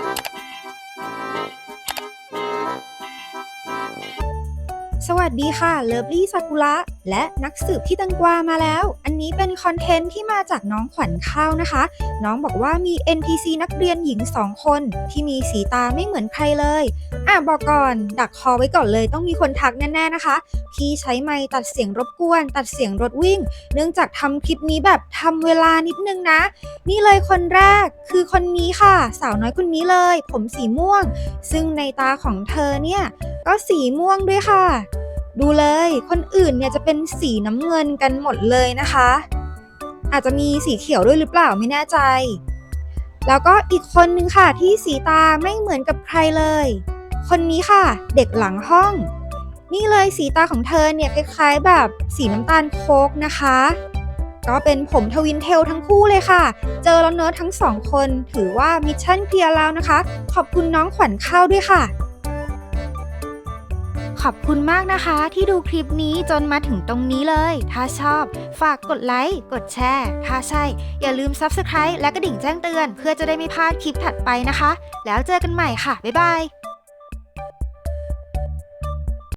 Thank you. สวัสดีค่ะเลิฟลี่ซากุระและนักสืบที่ตังกวามาแล้ว อันนี้เป็นคอนเทนต์ที่มาจากน้องขวัญข้าวนะคะ น้องบอกว่ามี NPC นักเรียนหญิง 2 คน ที่มีสีตาไม่เหมือนใครเลย อะบอกก่อน ดักคอไว้ก่อนเลยต้องมีคนทักแน่ๆนะคะ พี่ใช้ไมค์ตัดเสียงรบกวน ตัดเสียงรถวิ่ง เนื่องจากทำคลิปนี้แบบทำเวลานิดนึงนะ นี่เลยคนแรกคือคนนี้ค่ะ สาวน้อยคนนี้เลย ผมสีม่วง ซึ่งในตาของเธอเนี่ย ก็สีม่วงด้วยค่ะ ดูเลย คนอื่นเนี่ยจะเป็นสีน้ำเงินกันหมดเลยนะคะ อาจจะมีสีเขียวด้วยหรือเปล่าไม่แน่ใจ แล้วก็อีกคนนึงค่ะที่สีตาไม่เหมือนกับใครเลย คนนี้ค่ะ เด็กหลังห้อง นี่เลยสีตาของเธอเนี่ยคล้ายๆ แบบสีน้ำตาลโคกนะคะก็เป็นผมทวินเทลทั้งคู่เลยค่ะ เจอแล้วเนอะทั้งสองคน ถือว่ามิชชั่นเคลียร์แล้วนะคะ ขอบคุณน้องขวัญข้าวด้วยค่ะ ขอบคุณมากนะคะที่ดูคลิปนี้จนมาถึงตรงนี้เลย ถ้าชอบ ฝากกดไลค์ กดแชร์ ถ้าใช่ อย่าลืม Subscribe และกระดิ่งแจ้งเตือน เพื่อจะได้ไม่พลาดคลิปถัดไปนะคะ แล้วเจอกันใหม่ค่ะ บ๊ายบาย